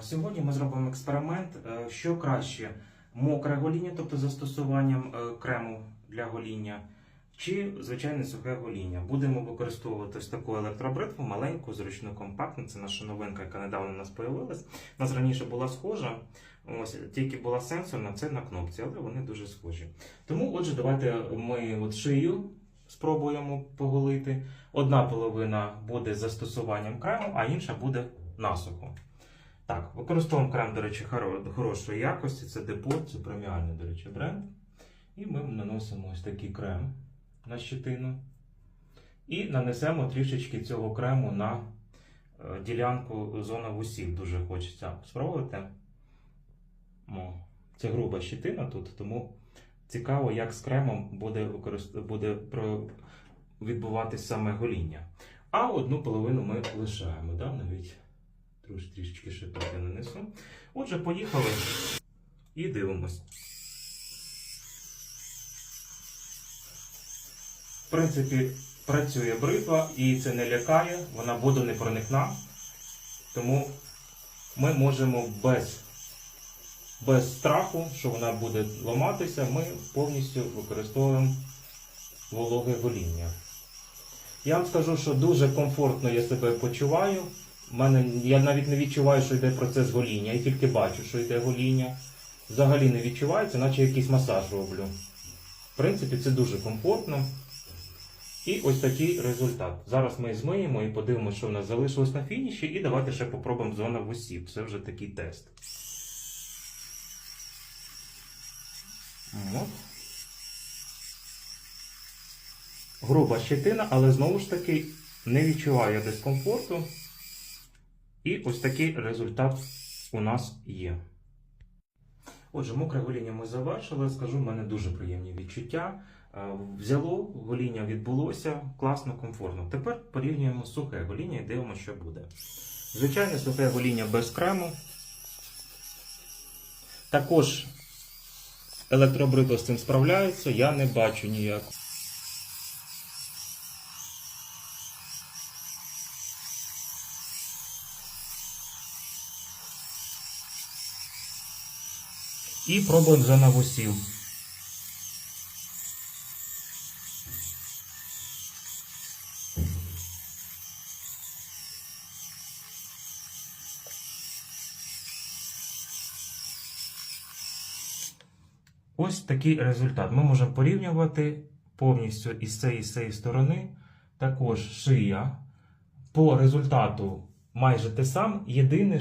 Сьогодні ми зробимо експеримент, е, що краще мокре гоління, тобто застосуванням е, крему для гоління, чи звичайне сухе гоління. Будемо використовувати ось таку електробритву, маленьку, зручну, компактну. Це наша новинка, яка недавно у нас появилась. У нас раніше була схожа, ось тільки була сенсорна, це на кнопці, але вони дуже схожі. Тому, отже, давайте ми от шию спробуємо поголити. Одна половина буде з застосуванням крему, а інша буде насухо. Так, використовуємо крем, до речі, хорошої якості. Це депо, це преміальний, до речі, бренд. І ми наносимо ось такий крем на щетину. І нанесемо трішечки цього крему на е, ділянку зона вусів. Дуже хочеться спробувати. О, Це груба щетина тут, тому цікаво, як з кремом буде, використ... буде про... відбуватись саме гоління. А одну половину ми лишаємо, да? навіть трішечки ще я нанесу. Отже, поїхали і дивимось. В принципі, працює бритва і це не лякає, вона водонепроникна. Тому ми можемо без, без страху, що вона буде ламатися, ми повністю використовуємо вологе гоління. Я вам скажу, що дуже комфортно я себе почуваю. Мене, я навіть не відчуваю, що йде процес гоління. Я тільки бачу, що йде гоління. Взагалі не відчувається, наче якийсь масаж роблю. В принципі, це дуже комфортно. І ось такий результат. Зараз ми змиємо і подивимося, що в нас залишилось на фініші. І давайте ще попробуємо зона вусів. Це вже такий тест. От. Груба щетина, але знову ж таки не відчуваю дискомфорту. І ось такий результат у нас є. Отже, мокре гоління ми завершили. Скажу, в мене дуже приємні відчуття. Е, Взяло, гоління відбулося, класно, комфортно. Тепер порівнюємо сухе гоління і дивимося, що буде. Звичайне сухе гоління без крему. Також електробритва з цим справляється, я не бачу ніяк. І пробуємо вже на вусів. Ось такий результат. Ми можемо порівнювати повністю із цієї, з цієї сторони. Також шия. По результату майже те саме. Єдине,